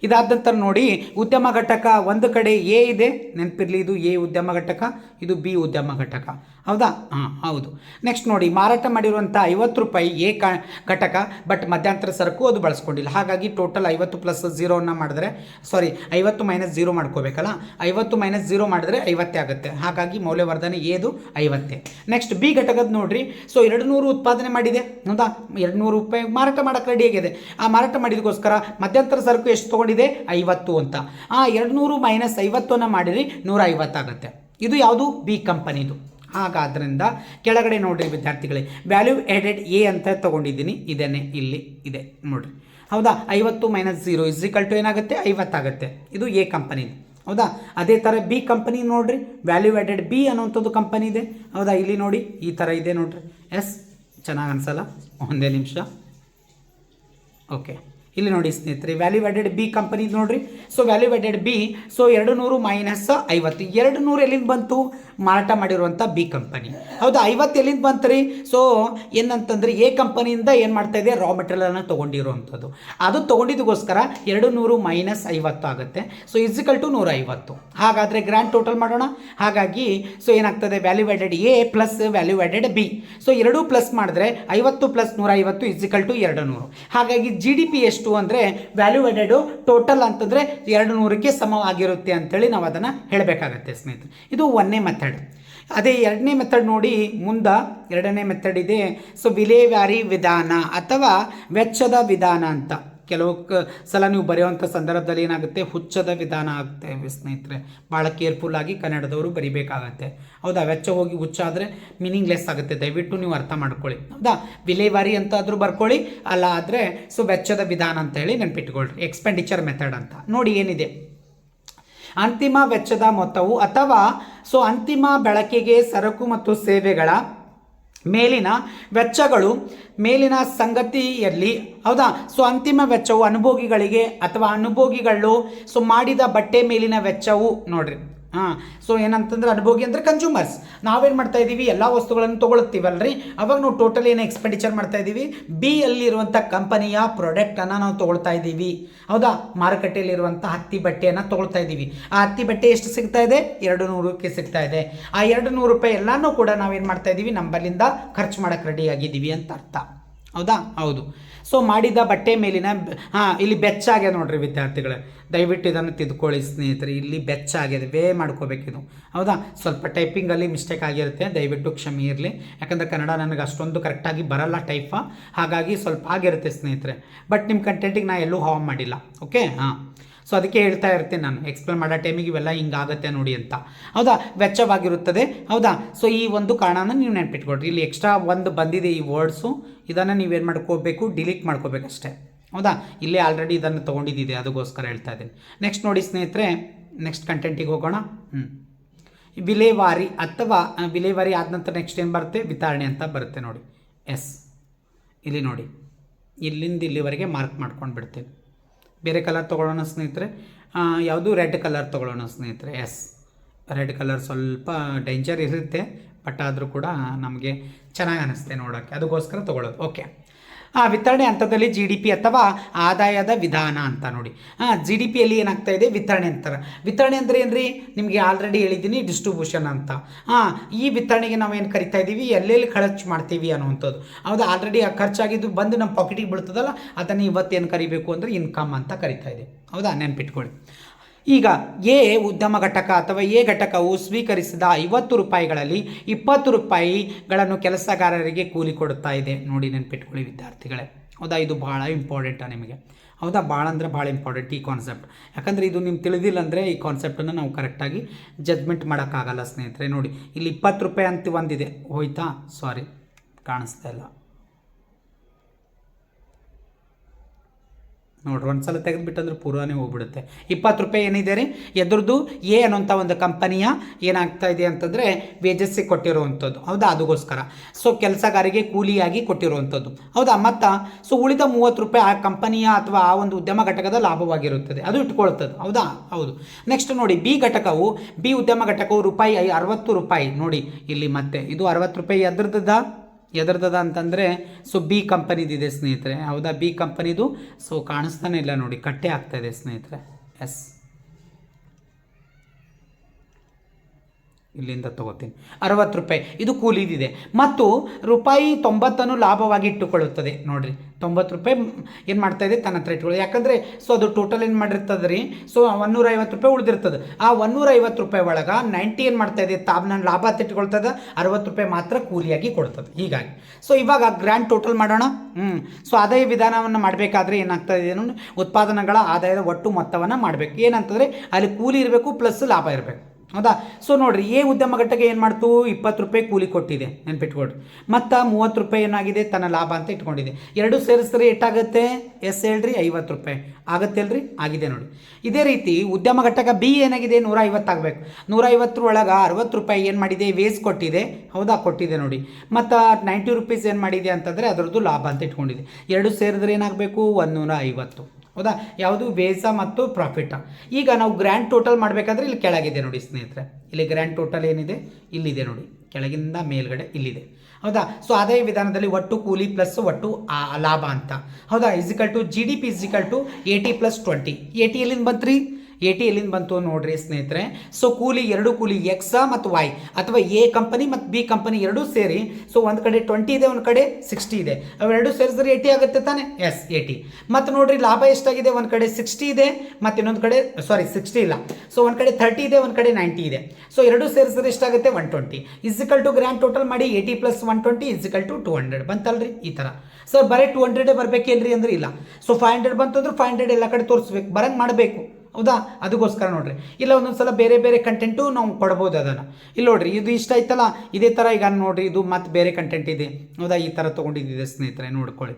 ಇದಾದ ನಂತರ ನೋಡಿ, ಉದ್ಯಮ ಘಟಕ ಒಂದು ಕಡೆ ಎ ಇದೆ, ನೆನಪಿರಲಿ, ಇದು ಎ ಉದ್ಯಮ ಘಟಕ, ಇದು ಬಿ ಉದ್ಯಮ ಘಟಕ. ಹೌದಾ? ಹಾಂ, ಹೌದು. ನೆಕ್ಸ್ಟ್ ನೋಡಿ, ಮಾರಾಟ ಮಾಡಿರುವಂಥ ಐವತ್ತು ರೂಪಾಯಿ ಎ ಕ, ಘಟಕ ಬಟ್ ಮಧ್ಯಂತರ ಸರಕು ಅದು ಬಳಸ್ಕೊಂಡಿಲ್ಲ. ಹಾಗಾಗಿ ಟೋಟಲ್ ಐವತ್ತು ಪ್ಲಸ್ ಝೀರೋನ ಮಾಡಿದ್ರೆ ಸಾರಿ ಐವತ್ತು ಮೈನಸ್ ಝೀರೋ ಮಾಡ್ಕೋಬೇಕಲ್ಲ? ಐವತ್ತು ಮೈನಸ್ ಝೀರೋ ಮಾಡಿದ್ರೆ ಐವತ್ತೇ ಆಗುತ್ತೆ. ಹಾಗಾಗಿ ಮೌಲ್ಯವರ್ಧನೆ ಏದು ಐವತ್ತೇ. ನೆಕ್ಸ್ಟ್ ಬಿ ಘಟಕದ ನೋಡಿರಿ. ಸೊ ಎರಡು ನೂರು ಉತ್ಪಾದನೆ ಮಾಡಿದೆ. ಹೌದಾ? ಎರಡು ನೂರು ರೂಪಾಯಿ ಮಾರಾಟ ಮಾಡೋಕ್ಕೆ ರೆಡಿ ಆಗಿದೆ ಆ ಮಾರಾಟ ಮಾಡಿದಕ್ಕೋಸ್ಕರ ಮಧ್ಯಂತರ ಸರಕು ಎಷ್ಟು ತೊಗೊಂಡಿದೆ? ಐವತ್ತು ಅಂತ. ಆ ಎರಡು ನೂರು ಮೈನಸ್ ಐವತ್ತನ್ನು ಮಾಡಿರಿ ನೂರ ಐವತ್ತಾಗುತ್ತೆ ಇದು ಯಾವುದು? ಬಿ ಕಂಪನಿದು ಹಾಗಾದ್ರಿಂದ ಕೆಳಗಡೆ ನೋಡಿರಿ ವಿದ್ಯಾರ್ಥಿಗಳೇ ವ್ಯಾಲ್ಯೂ ಎಡೆಡ್ ಎ ಅಂತ ತೊಗೊಂಡಿದ್ದೀನಿ. ಇದನ್ನೇ ಇಲ್ಲಿ ಇದೆ ನೋಡಿರಿ. ಹೌದಾ? ಐವತ್ತು ಮೈನಸ್ ಝೀರೋ ಇಸ್ರಿಕಲ್ ಟು ಏನಾಗುತ್ತೆ? ಐವತ್ತಾಗುತ್ತೆ ಇದು ಎ ಕಂಪನಿ ಹೌದಾ? ಅದೇ ಥರ ಬಿ ಕಂಪನಿ ನೋಡಿರಿ. ವ್ಯಾಲ್ಯೂ ಎಡೆಡ್ ಬಿ ಅನ್ನೋಂಥದ್ದು ಕಂಪನಿ ಇದೆ. ಹೌದಾ? ಇಲ್ಲಿ ನೋಡಿ ಈ ಥರ ಇದೆ ನೋಡಿರಿ. ಎಸ್? ಚೆನ್ನಾಗಿ ಅನ್ಸಲ್ಲ? ಒಂದೇ ನಿಮಿಷ. ಓಕೆ. ಇಲ್ಲಿ ನೋಡಿ ಸ್ನೇಹಿತರೆ ವ್ಯಾಲ್ಯೂ ಎಡೆಡ್ ಬಿ ಕಂಪನಿ ನೋಡಿರಿ. So value added B so ಎರಡು ನೂರು ಮೈನಸ್ ಐವತ್ತು, ಎರಡು ನೂರು ಎಲ್ಲಿಂದ ಬಂತು? ಮಾರಾಟ ಮಾಡಿರುವಂಥ ಬಿ ಕಂಪನಿ ಹೌದು? ಐವತ್ತು ಎಲ್ಲಿಂದ ಬಂತು ರೀ ಸೊ ಏನಂತಂದ್ರೆ ಎ ಕಂಪನಿಯಿಂದ ಏನು ಮಾಡ್ತಾ ಇದೆ? ರಾ ಮೆಟೀರಿಯಲನ್ನು ತೊಗೊಂಡಿರುವಂಥದ್ದು. ಅದು ತೊಗೊಂಡಿದ್ದಕ್ಕೋಸ್ಕರ ಎರಡು ನೂರು ಮೈನಸ್ ಐವತ್ತು ಆಗುತ್ತೆ. ಸೊ ಇಸಿಕಲ್ ಟು ನೂರ ಐವತ್ತು ಹಾಗಾದರೆ ಗ್ರ್ಯಾಂಡ್ ಟೋಟಲ್ ಮಾಡೋಣ? ಹಾಗಾಗಿ ಸೊ ಏನಾಗ್ತದೆ? Value added A plus value added B so ಎರಡೂ ಪ್ಲಸ್ ಮಾಡಿದ್ರೆ ಐವತ್ತು ಪ್ಲಸ್ ನೂರ ಐವತ್ತು ಇಸಿಕಲ್ ಟು ಎರಡು ನೂರು. ಹಾಗಾಗಿ ಜಿ ಡಿ ಪಿ ಎಷ್ಟು ಅಂದರೆ ವ್ಯಾಲ್ಯೂ ಆ್ಯಡೆಡು ಟೋಟಲ್ ಅಂತಂದರೆ ಎರಡು ನೂರಕ್ಕೆ ಸಮವಾಗಿರುತ್ತೆ ಅಂತೇಳಿ ನಾವು ಅದನ್ನು ಹೇಳಬೇಕಾಗತ್ತೆ ಸ್ನೇಹಿತರೆ. ಇದು ಒಂದನೇ ಮೆಥಡ್ ಅದೇ ಎರಡನೇ ಮೆಥಡ್ ನೋಡಿ, ಮುಂದೆ ಎರಡನೇ ಮೆಥಡ್ ಇದೆ. ಸೊ ವಿಲೇವಾರಿ ವಿಧಾನ ಅಥವಾ ವೆಚ್ಚದ ವಿಧಾನ ಅಂತ. ಕೆಲವು ಸಲ ನೀವು ಬರೆಯುವಂಥ ಸಂದರ್ಭದಲ್ಲಿ ಏನಾಗುತ್ತೆ? ಹುಚ್ಚದ ವಿಧಾನ ಆಗುತ್ತೆ ಸ್ನೇಹಿತರೆ. ಭಾಳ ಕೇರ್ಫುಲ್ ಆಗಿ ಕನ್ನಡದವರು ಬರಿಬೇಕಾಗತ್ತೆ. ಹೌದಾ? ವೆಚ್ಚ ಹೋಗಿ ಹುಚ್ಚ ಆದರೆ ಮೀನಿಂಗ್ಲೆಸ್ ಆಗುತ್ತೆ. ದಯವಿಟ್ಟು ನೀವು ಅರ್ಥ ಮಾಡ್ಕೊಳ್ಳಿ. ಹೌದಾ? ವಿಲೇವಾರಿ ಅಂತಾದರೂ ಬರ್ಕೊಳ್ಳಿ. ಅಲ್ಲ ಆದರೆ ಸೊ ವೆಚ್ಚದ ವಿಧಾನ ಅಂತ ಹೇಳಿ ನೆನ್ಪಿಟ್ಕೊಳ್ರಿ. ಎಕ್ಸ್ಪೆಂಡಿಚರ್ ಮೆಥಡ್ ಅಂತ. ನೋಡಿ ಏನಿದೆ? ಅಂತಿಮ ವೆಚ್ಚದ ಮೊತ್ತವು ಅಥವಾ ಸೊ ಅಂತಿಮ ಬಳಕೆಗೆ ಸರಕು ಮತ್ತು ಸೇವೆಗಳ ಮೇಲಿನ ವೆಚ್ಚಗಳು ಮೇಲಿನ ಸಂಗತಿಯಲ್ಲಿ ಹೌದಾ? ಸೊ ಅಂತಿಮ ವೆಚ್ಚವು ಅನುಭೋಗಿಗಳಿಗೆ ಅಥವಾ ಅನುಭೋಗಿಗಳು ಸೊ ಮಾಡಿದ ಬಟ್ಟೆ ಮೇಲಿನ ವೆಚ್ಚವು ನೋಡ್ರಿ. ಹಾಂ ಸೊ ಏನಂತಂದ್ರೆ ಅನುಭೋಗಿ ಅಂದರೆ ಕನ್ಸ್ಯೂಮರ್ಸ್ ನಾವೇನು ಮಾಡ್ತಾ ಇದ್ದೀವಿ ಎಲ್ಲ ವಸ್ತುಗಳನ್ನು ತೊಗೊಳ್ತೀವಲ್ರಿ? ಅವಾಗ ನಾವು ಟೋಟಲ್ ಏನು ಎಕ್ಸ್ಪೆಂಡಿಚರ್ ಮಾಡ್ತಾ ಇದ್ದೀವಿ ಬಿ ಅಲ್ಲಿರುವಂಥ ಕಂಪನಿಯ ಪ್ರಾಡಕ್ಟನ್ನು ನಾವು ತೊಗೊಳ್ತಾ ಇದ್ದೀವಿ ಹೌದಾ? ಮಾರುಕಟ್ಟೆಯಲ್ಲಿರುವಂಥ ಹತ್ತಿ ಬಟ್ಟೆಯನ್ನು ತೊಗೊಳ್ತಾ ಇದ್ದೀವಿ ಆ ಹತ್ತಿ ಬಟ್ಟೆ ಎಷ್ಟು ಸಿಗ್ತಾ ಇದೆ? ಎರಡು ನೂರಕ್ಕೆ ಸಿಗ್ತಾ ಇದೆ. ಆ ಎರಡು ನೂರು ರೂಪಾಯಿ ಎಲ್ಲನೂ ಕೂಡ ನಾವೇನು ಮಾಡ್ತಾ ಇದ್ದೀವಿ ನಂಬಲ್ಲಿಂದ ಖರ್ಚು ಮಾಡೋಕ್ಕೆ ರೆಡಿಯಾಗಿದ್ದೀವಿ ಅಂತ ಅರ್ಥ. ಹೌದಾ? ಹೌದು. ಸೊ ಮಾಡಿದ ಬಟ್ಟೆ ಮೇಲಿನ ಹಾಂ, ಇಲ್ಲಿ ಬೆಚ್ಚಾಗಿದೆ ನೋಡ್ರಿ ವಿದ್ಯಾರ್ಥಿಗಳೇ. ದಯವಿಟ್ಟು ಇದನ್ನು ತಿದ್ಕೊಳ್ಳಿ ಸ್ನೇಹಿತರೆ, ಇಲ್ಲಿ ಬೆಚ್ಚಾಗಿದೆ ವೇ ಮಾಡ್ಕೋಬೇಕಿದು. ಹೌದಾ? ಸ್ವಲ್ಪ ಟೈಪಿಂಗಲ್ಲಿ ಮಿಸ್ಟೇಕ್ ಆಗಿರುತ್ತೆ, ದಯವಿಟ್ಟು ಕ್ಷಮೆ ಇರಲಿ. ಯಾಕಂದರೆ ಕನ್ನಡ ನನಗೆ ಅಷ್ಟೊಂದು ಕರೆಕ್ಟಾಗಿ ಬರಲ್ಲ ಟೈಪ ಹಾಗಾಗಿ ಸ್ವಲ್ಪ ಆಗಿರುತ್ತೆ ಸ್ನೇಹಿತರೆ. ಬಟ್ ನಿಮ್ಮ ಕಂಟೆಂಟಿಗೆ ನಾ ಎಲ್ಲೂ ಹಾಮ್ ಮಾಡಿಲ್ಲ ಓಕೆ ಹಾಂ. ಸೊ ಅದಕ್ಕೆ ಹೇಳ್ತಾ ಇರ್ತೀನಿ ನಾನು. ಎಕ್ಸ್ಪ್ಲೇನ್ ಮಾಡೋ ಟೈಮಿಗೆ ಇವೆಲ್ಲ ಹಿಂಗಾಗತ್ತೆ ನೋಡಿ ಅಂತ. ಹೌದಾ? ವೆಚ್ಚವಾಗಿರುತ್ತದೆ ಹೌದಾ? ಸೊ ಈ ಒಂದು ಕಾರಣನ ನೀವು ನೆನ್ಪಿಟ್ಕೊಡ್ರಿ ಇಲ್ಲಿ ಎಕ್ಸ್ಟ್ರಾ ಒಂದು ಬಂದಿದೆ ಈ ವರ್ಡ್ಸು ಇದನ್ನು ನೀವೇನು ಮಾಡ್ಕೋಬೇಕು? ಡಿಲೀಟ್ ಮಾಡ್ಕೋಬೇಕಷ್ಟೇ ಹೌದಾ? ಇಲ್ಲೇ ಆಲ್ರೆಡಿ ಇದನ್ನು ತೊಗೊಂಡಿದ್ದಿದೆ ಅದಕ್ಕೋಸ್ಕರ ಹೇಳ್ತಾ ಇದ್ದೀನಿ. ನೆಕ್ಸ್ಟ್ ನೋಡಿ ಸ್ನೇಹಿತರೆ ನೆಕ್ಸ್ಟ್ ಕಂಟೆಂಟಿಗೆ ಹೋಗೋಣ. ಹ್ಞೂ ವಿಲೇವಾರಿ ಅಥವಾ ವಿಲೇವಾರಿ ಆದ ನಂತರ ನೆಕ್ಸ್ಟ್ ಏನು ಬರುತ್ತೆ? ವಿತರಣೆ ಅಂತ ಬರುತ್ತೆ ನೋಡಿ. ಎಸ್ ಇಲ್ಲಿ ನೋಡಿ. ಇಲ್ಲಿಂದ ಇಲ್ಲಿವರೆಗೆ ಮಾರ್ಕ್ ಮಾಡ್ಕೊಂಡು ಬಿಡ್ತೀನಿ ಬೇರೆ ಕಲರ್ ತೊಗೊಳ್ಳೋಣ ಸ್ನೇಹಿತರೆ. ಯಾವುದು ರೆಡ್ ಕಲರ್ ತೊಗೊಳ್ಳೋಣ ಸ್ನೇಹಿತರೆ? ಎಸ್ ರೆಡ್ ಕಲರ್ ಸ್ವಲ್ಪ ಡೇಂಜರ್ ಇರುತ್ತೆ ಬಟ್ ಆದರೂ ಕೂಡ ನಮಗೆ ಚೆನ್ನಾಗಿ ಅನ್ನಿಸುತ್ತೆ ನೋಡೋಕ್ಕೆ. ಅದಕ್ಕೋಸ್ಕರ ತೊಗೊಳ್ಳೋದು. ಓಕೆ ಆ ವಿತರಣೆ ಹಂತದಲ್ಲಿ ಜಿ ಡಿ ಪಿ ಅಥವಾ ಆದಾಯದ ವಿಧಾನ ಅಂತ ನೋಡಿ. ಹಾಂ ಜಿ ಡಿ ಪಿಯಲ್ಲಿ ಏನಾಗ್ತಾ ಇದೆ? ವಿತರಣೆ ಅಂತಾರೆ. ವಿತರಣೆ ಅಂದರೆ ಏನು ರೀ ನಿಮಗೆ ಆಲ್ರೆಡಿ ಹೇಳಿದ್ದೀನಿ ಡಿಸ್ಟ್ರಿಬ್ಯೂಷನ್ ಅಂತ. ಹಾಂ ಈ ವಿತರಣೆಗೆ ನಾವೇನು ಕರಿತಾ ಇದ್ದೀವಿ ಎಲ್ಲೆಲ್ಲಿ ಖರ್ಚು ಮಾಡ್ತೀವಿ ಅನ್ನುವಂಥದ್ದು. ಹೌದು ಆಲ್ರೆಡಿ ಆ ಖರ್ಚಾಗಿದ್ದು ಬಂದು ನಮ್ಮ ಪಾಕೆಟಿಗೆ ಬೀಳ್ತದಲ್ಲ, ಅದನ್ನು ಇವತ್ತೇನು ಕರಿಬೇಕು ಅಂದರೆ ಇನ್ಕಮ್ ಅಂತ ಕರಿತಾ ಇದೆ. ಹೌದಾ? ನೆನ್ಪಿಟ್ಕೊಳ್ಳಿ. ಈಗ ಎ ಉದ್ಯಮ ಘಟಕ ಅಥವಾ ಎ ಘಟಕವು ಸ್ವೀಕರಿಸಿದ ಐವತ್ತು ರೂಪಾಯಿಗಳಲ್ಲಿ ಇಪ್ಪತ್ತು ರೂಪಾಯಿಗಳನ್ನು ಕೆಲಸಗಾರರಿಗೆ ಕೂಲಿ ಕೊಡುತ್ತಾ ಇದೆ. ನೋಡಿ ನೆನ್ಪಿಟ್ಕೊಳ್ಳಿ ವಿದ್ಯಾರ್ಥಿಗಳೇ. ಹೌದಾ? ಇದು ಭಾಳ ಇಂಪಾರ್ಟೆಂಟಾ ನಿಮಗೆ. ಹೌದಾ? ಭಾಳ ಅಂದರೆ ಭಾಳ ಇಂಪಾರ್ಟೆಂಟ್ ಈ ಕಾನ್ಸೆಪ್ಟ್ ಯಾಕಂದರೆ ಇದು ನಿಮ್ಗೆ ತಿಳಿದಿಲ್ಲ ಅಂದರೆ ಈ ಕಾನ್ಸೆಪ್ಟನ್ನು ನಾವು ಕರೆಕ್ಟಾಗಿ ಜಜ್ಮೆಂಟ್ ಮಾಡೋಕ್ಕಾಗಲ್ಲ ಸ್ನೇಹಿತರೆ. ನೋಡಿ, ಇಲ್ಲಿ ಇಪ್ಪತ್ತು ರೂಪಾಯಿ ಅಂತ ಒಂದಿದೆ. ಹೋಯ್ತಾ? ಸಾರಿ ಕಾಣಿಸ್ತಾ ಇಲ್ಲ. ನೋಡ್ರಿ, ಒಂದು ಸಲ ತೆಗೆದುಬಿಟ್ಟಂದ್ರೆ ಪೂರಾನೇ ಹೋಗ್ಬಿಡುತ್ತೆ. ಇಪ್ಪತ್ತು ರೂಪಾಯಿ ಏನಿದೆ ರೀ? ಎದ್ರದ್ದು ಎ ಅನ್ನೋಂಥ ಒಂದು ಕಂಪನಿಯ ಏನಾಗ್ತಾ ಇದೆ ಅಂತಂದರೆ ವೇಜಸ್ಸಿಗೆ ಕೊಟ್ಟಿರುವಂಥದ್ದು. ಹೌದಾ? ಅದಕ್ಕೋಸ್ಕರ. ಸೊ ಕೆಲಸಗಾರಿಗೆ ಕೂಲಿಯಾಗಿ ಕೊಟ್ಟಿರುವಂಥದ್ದು. ಹೌದಾ? ಮತ್ತು ಸೊ ಉಳಿದ ಮೂವತ್ತು ರೂಪಾಯಿ ಆ ಕಂಪನಿಯ ಅಥವಾ ಆ ಒಂದು ಉದ್ಯಮ ಘಟಕದ ಲಾಭವಾಗಿರುತ್ತದೆ. ಅದು ಇಟ್ಕೊಳ್ತದೆ. ಹೌದಾ? ಹೌದು. ನೆಕ್ಸ್ಟ್ ನೋಡಿ ಬಿ ಘಟಕವು ಬಿ ಉದ್ಯಮ ಘಟಕವು ರೂಪಾಯಿ ಅರವತ್ತು ರೂಪಾಯಿ. ನೋಡಿ, ಇಲ್ಲಿ ಮತ್ತೆ, ಇದು ಅರವತ್ತು ರೂಪಾಯಿ ಎದ್ರದ್ದದ? ಎದ್ರದದ ಅಂತಂದರೆ ಸೊ ಬಿ ಕಂಪನಿದಿದೆ ಸ್ನೇಹಿತರೆ. ಹೌದಾ? ಬಿ ಕಂಪನಿದು ಸೊ ಕಾಣಿಸ್ತಾನೆ ಇಲ್ಲ ನೋಡಿ, ಕಟ್ಟೆ ಆಗ್ತಾಯಿದೆ ಸ್ನೇಹಿತರೆ. ಎಸ್ ಇಲ್ಲಿಂದ ತಗೋತೀನಿ. ಅರವತ್ತು ರೂಪಾಯಿ. ಇದು ಕೂಲಿದಿದೆ. ಮತ್ತು ರೂಪಾಯಿ ತೊಂಬತ್ತನ್ನು ಲಾಭವಾಗಿ ಇಟ್ಟುಕೊಳ್ಳುತ್ತದೆ. ನೋಡಿರಿ, ತೊಂಬತ್ತು ರೂಪಾಯಿ ಏನು ಮಾಡ್ತಾ ಇದೆ? ತನ್ನ ಹತ್ರ ಇಟ್ಕೊಳ್ಳಿ ಯಾಕಂದರೆ, ಸೊ ಅದು ಟೋಟಲ್ ಏನು ಮಾಡಿರ್ತದೆ ರೀ? ಸೊ ಐವತ್ತು ರೂಪಾಯಿ ಉಳಿದಿರ್ತದೆ. ಆ ಐವತ್ತು ರೂಪಾಯಿ ಒಳಗೆ ನೈಂಟಿ ಏನು ಮಾಡ್ತಾ ಇದೆ? ತಾವು ನಾನು ಲಾಭ ತಿಟ್ಕೊಳ್ತದೆ. ಅರವತ್ತು ರೂಪಾಯಿ ಮಾತ್ರ ಕೂಲಿಯಾಗಿ ಕೊಡ್ತದೆ. ಹೀಗಾಗಿ. ಸೊ ಇವಾಗ ಗ್ರ್ಯಾಂಡ್ ಟೋಟಲ್ ಮಾಡೋಣ. ಹ್ಞೂ ಸೊ ಆದಾಯ ವಿಧಾನವನ್ನು ಮಾಡಬೇಕಾದ್ರೆ ಏನಾಗ್ತಾ ಇದೆ ನೋಡಿ ಉತ್ಪಾದನೆಗಳ ಆದಾಯದ ಒಟ್ಟು ಮೊತ್ತವನ್ನು ಮಾಡಬೇಕು. ಏನಂತಂದರೆ, ಅಲ್ಲಿ ಕೂಲಿ ಇರಬೇಕು ಪ್ಲಸ್ ಲಾಭ ಇರಬೇಕು. ಹೌದಾ? ಸೊ ನೋಡ್ರಿ, ಎ ಉದ್ಯಮ ಘಟಕ ಏನು ಮಾಡ್ತು? ಇಪ್ಪತ್ತು ರೂಪಾಯಿ ಕೂಲಿ ಕೊಟ್ಟಿದೆ ನೆನ್ಪಿಟ್ಕೊಡ್ರಿ ಮತ್ತು ಮೂವತ್ತು ರೂಪಾಯಿ ಏನಾಗಿದೆ? ತನ್ನ ಲಾಭ ಅಂತ ಇಟ್ಕೊಂಡಿದೆ. ಎರಡು ಸೇರಿಸಿದ್ರೆ ಎಷ್ಟಾಗುತ್ತೆ? ಎಸ್ ಹೇಳ್ರಿ, ಐವತ್ತು ರೂಪಾಯಿ. ಆಗುತ್ತೆ ಅಲ್ರಿ ಆಗಿದೆ ನೋಡಿ. ಇದೇ ರೀತಿ ಉದ್ಯಮ ಘಟಕ ಬಿ ಏನಾಗಿದೆ? ನೂರ ಐವತ್ತಾಗಬೇಕು ನೂರ ಐವತ್ತರೊಳಗೆ ಅರವತ್ತು ರೂಪಾಯಿ ಏನು ಮಾಡಿದೆ? ವೇಸ್ ಕೊಟ್ಟಿದೆ. ಹೌದಾ? ಕೊಟ್ಟಿದೆ ನೋಡಿ. ಮತ್ತು ನೈಂಟಿ ರುಪೀಸ್ ಏನು ಮಾಡಿದೆ ಅಂತಂದರೆ ಅದರದ್ದು ಲಾಭ ಅಂತ ಇಟ್ಕೊಂಡಿದೆ. ಎರಡು ಸೇರಿದ್ರೆ ಏನಾಗಬೇಕು? ಒಂದು ನೂರ ಐವತ್ತು. ಹೌದಾ? ಯಾವುದು ವೇಸ ಮತ್ತು ಪ್ರಾಫಿಟ. ಈಗ ನಾವು ಗ್ರ್ಯಾಂಡ್ ಟೋಟಲ್ ಮಾಡಬೇಕಾದ್ರೆ ಇಲ್ಲಿ ಕೆಳಗಿದೆ ನೋಡಿ ಸ್ನೇಹಿತರೆ. ಇಲ್ಲಿ ಗ್ರ್ಯಾಂಡ್ ಟೋಟಲ್ ಏನಿದೆ? ಇಲ್ಲಿದೆ ನೋಡಿ. ಕೆಳಗಿಂದ ಮೇಲ್ಗಡೆ ಇಲ್ಲಿದೆ. ಹೌದಾ? ಸೊ ಆದಾಯ ವಿಧಾನದಲ್ಲಿ ಒಟ್ಟು ಕೂಲಿ ಪ್ಲಸ್ ಒಟ್ಟು ಲಾಭ ಅಂತ. ಹೌದಾ? Is equal to G D P is equal to eighty plus twenty eighty ಎಲ್ಲಿಂದ ಬಂತ್ರಿ? ಏಯ್ಟಿ ಎಲ್ಲಿಂದ ಬಂತು ನೋಡ್ರಿ ಸ್ನೇಹಿತರೆ. ಸೊ ಕೂಲಿ ಎರಡು, ಕೂಲಿ ಎಕ್ಸ ಮತ್ತು ವೈ ಅಥವಾ ಎ ಕಂಪನಿ ಮತ್ತು ಬಿ ಕಂಪನಿ ಎರಡೂ ಸೇರಿ ಸೊ ಒಂದು ಕಡೆ ಟ್ವೆಂಟಿ ಇದೆ, ಒಂದು ಕಡೆ ಸಿಕ್ಸ್ಟಿ ಇದೆ. ಅವೆರಡು ಸೇರಿಸಿದ್ರೆ ಎಟಿ ಆಗುತ್ತೆ ತಾನೆ? ಎಸ್ ಏಯ್ಟಿ ಮತ್ತು ನೋಡ್ರಿ ಲಾಭ ಎಷ್ಟಾಗಿದೆ? ಒಂದು ಕಡೆ ಸಿಕ್ಸ್ಟಿ ಇದೆ, ಮತ್ತು ಇನ್ನೊಂದು ಕಡೆ ಸಾರಿ ಸಿಕ್ಸ್ಟಿ ಇಲ್ಲ. ಸೊ ಒಂದು ಕಡೆ ಥರ್ಟಿ ಇದೆ, ಒಂದು ಕಡೆ ನೈಂಟಿ ಇದೆ. ಸೊ ಎರಡು ಸೇರಿಸಿದ್ರೆ ಎಷ್ಟಾಗುತ್ತೆ? One twenty is equal to grand total ಮಾಡಿ eighty plus one twenty is equal to two hundred ಬಂತಲ್ರಿ? ಈ ಥರ ಸರ್ ಬರೀ ಟು ಹಂಡ್ರೆಡೇ ಬರಬೇಕೇನ್ರಿ ಅಂದ್ರೆ ಇಲ್ಲ. ಸೊ ಫೈವ್ ಹಂಡ್ರೆಡ್ ಬಂತು ಅಂದ್ರೆ ಫೈವ್ ಹಂಡ್ರೆಡ್ ಎಲ್ಲ ಕಡೆ ತೋರಿಸ್ಬೇಕು. ಬರಂಗೆ ಮಾಡಬೇಕು. ಹೌದಾ? ಅದಕ್ಕೋಸ್ಕರ ನೋಡ್ರಿ. ಇಲ್ಲ ಒಂದೊಂದು ಸಲ ಬೇರೆ ಬೇರೆ ಕಂಟೆಂಟು ನಾವು ಕೊಡ್ಬೋದು ಅದನ್ನು. ಇಲ್ಲಿ ನೋಡ್ರಿ, ಇದು ಇಷ್ಟ ಆಯ್ತಲ್ಲ, ಇದೇ ಥರ ಈಗ ನೋಡ್ರಿ, ಇದು ಮತ್ತೆ ಬೇರೆ ಕಂಟೆಂಟ್ ಇದೆ. ಹೌದಾ? ಈ ಥರ ತೊಗೊಂಡಿದ್ದಿದೆ ಸ್ನೇಹಿತರೆ, ನೋಡ್ಕೊಳ್ಳಿ.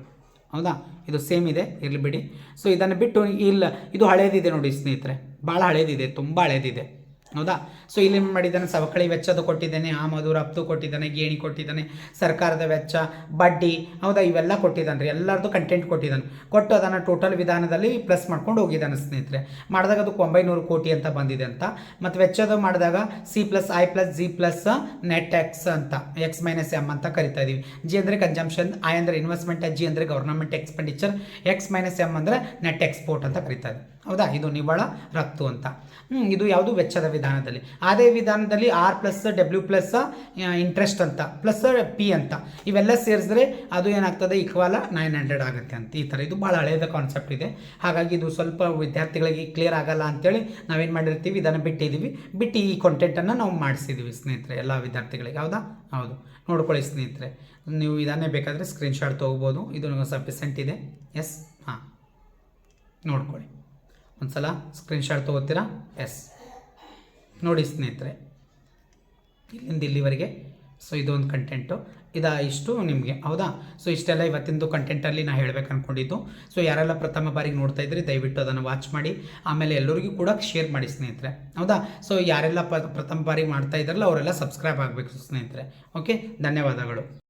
ಹೌದಾ? ಇದು ಸೇಮ್ ಇದೆ, ಇರಲಿ ಬಿಡಿ. ಸೊ ಇದನ್ನು ಬಿಟ್ಟು, ಇಲ್ಲ, ಇದು ಹಳೇದಿದೆ ನೋಡಿ ಸ್ನೇಹಿತರೆ. ಭಾಳ ಹಳೇದಿದೆ, ತುಂಬ ಹಳೇದಿದೆ. ಹೌದಾ? ಸೊ ಇಲ್ಲಿ ಮಾಡಿದ್ದಾನೆ, ಸವಕಳಿ ವೆಚ್ಚದ ಕೊಟ್ಟಿದ್ದಾನೆ ಆಮದು ರಫ್ತು ಕೊಟ್ಟಿದ್ದಾನೆ, ಗೇಣಿ ಕೊಟ್ಟಿದ್ದಾನೆ, ಸರ್ಕಾರದ ವೆಚ್ಚ, ಬಡ್ಡಿ, ಹೌದಾ? ಇವೆಲ್ಲ ಕೊಟ್ಟಿದ್ದಾನೆ ರೀ, ಎಲ್ಲರದ್ದು ಕಂಟೆಂಟ್ ಕೊಟ್ಟಿದ್ದಾನೆ. ಕೊಟ್ಟು ಅದನ್ನು ಟೋಟಲ್ ವಿಧಾನದಲ್ಲಿ ಪ್ಲಸ್ ಮಾಡ್ಕೊಂಡು ಹೋಗಿದ್ದಾನೆ ಸ್ನೇಹಿತರೆ. ಮಾಡಿದಾಗ ಅದಕ್ಕೆ ಒಂಬೈನೂರು ಕೋಟಿ ಅಂತ ಬಂದಿದೆ ಅಂತ. ಮತ್ತು ವೆಚ್ಚದ ಮಾಡಿದಾಗ C plus I plus G plus net X ಅಂತ ಎಕ್ಸ್ ಮೈನಸ್ ಎಂ ಅಂತ ಕರಿತಾ ಇದೀವಿ. ಜಿ ಅಂದರೆ ಕನ್ಸಂಪ್ಷನ್ ಐ ಅಂದರೆ ಇನ್ವೆಸ್ಟ್ಮೆಂಟ್ ಜಿ ಅಂದರೆ government expenditure X minus M ಅಂದರೆ ನೆಟ್ ಎಕ್ಸ್ಪೋರ್ಟ್ ಅಂತ ಕರಿತಾ ಇದೆ ಹೌದಾ? ಇದು ನಿವ್ವಳ ರಫ್ತು ಅಂತ. ಇದು ಯಾವುದು? ವೆಚ್ಚದ ವಿಧಾನದಲ್ಲಿ. ಅದೇ ವಿಧಾನದಲ್ಲಿ R plus W plus interest ಅಂತ ಪ್ಲಸ್ ಪಿ ಅಂತ. ಇವೆಲ್ಲ ಸೇರಿಸಿದ್ರೆ ಅದು ಏನಾಗ್ತದೆ? ಇಕ್ವಾಲ ನೈನ್ ಹಂಡ್ರೆಡ್ ಆಗುತ್ತೆ ಅಂತ. ಈ ಥರ ಇದು ಭಾಳ ಹಳೆಯದ ಕಾನ್ಸೆಪ್ಟ್ ಇದೆ. ಹಾಗಾಗಿ ಇದು ಸ್ವಲ್ಪ ವಿದ್ಯಾರ್ಥಿಗಳಿಗೆ ಕ್ಲಿಯರ್ ಆಗಲ್ಲ ಅಂತೇಳಿ ನಾವೇನು ಮಾಡಿರ್ತೀವಿ? ಇದನ್ನು ಬಿಟ್ಟಿದ್ದೀವಿ ಬಿಟ್ಟು ಈ ಕಾಂಟೆಂಟನ್ನು ನಾವು ಮಾಡಿಸಿದ್ದೀವಿ ಸ್ನೇಹಿತರೆ, ಎಲ್ಲ ವಿದ್ಯಾರ್ಥಿಗಳಿಗೆ. ಹೌದಾ? ಹೌದು. ನೋಡ್ಕೊಳ್ಳಿ ಸ್ನೇಹಿತರೆ. ನೀವು ಇದನ್ನೇ ಬೇಕಾದರೆ ಸ್ಕ್ರೀನ್ಶಾಟ್ ತೊಗೋಬೋದು. ಇದು ಸಫಿಸೆಂಟ್ ಇದೆ. ಎಸ್ ಹಾಂ. ನೋಡ್ಕೊಳ್ಳಿ. ಒಂದು ಸಲ ಸ್ಕ್ರೀನ್ಶಾಟ್ ತೊಗೋತೀರಾ? ಎಸ್ ನೋಡಿ ಸ್ನೇಹಿತರೆ, ಇಲ್ಲಿಂದ ಇಲ್ಲಿವರೆಗೆ. ಸೊ ಇದೊಂದು ಕಂಟೆಂಟು ಇದಾ ಇಷ್ಟು ನಿಮಗೆ, ಹೌದಾ? ಸೊ ಇಷ್ಟೆಲ್ಲ ಇವತ್ತಿಂದು ಕಂಟೆಂಟಲ್ಲಿ ನಾನು ಹೇಳಬೇಕು ಅಂದ್ಕೊಂಡಿದ್ದು ಸೊ ಯಾರೆಲ್ಲ ಪ್ರಥಮ ಬಾರಿಗೆ ನೋಡ್ತಾ ಇದ್ರಿ, ದಯವಿಟ್ಟು ಅದನ್ನು ವಾಚ್ ಮಾಡಿ. ಆಮೇಲೆ ಎಲ್ಲರಿಗೂ ಕೂಡ ಶೇರ್ ಮಾಡಿ ಸ್ನೇಹಿತರೆ. ಹೌದಾ? ಸೊ ಯಾರೆಲ್ಲ ಪ್ರಥಮ ಬಾರಿಗೆ ಮಾಡ್ತಾ ಇದ್ದಾರಲ್ಲ, ಅವರೆಲ್ಲ ಸಬ್ಸ್ಕ್ರೈಬ್ ಆಗಬೇಕು ಸ್ನೇಹಿತರೆ. ಓಕೆ ಧನ್ಯವಾದಗಳು.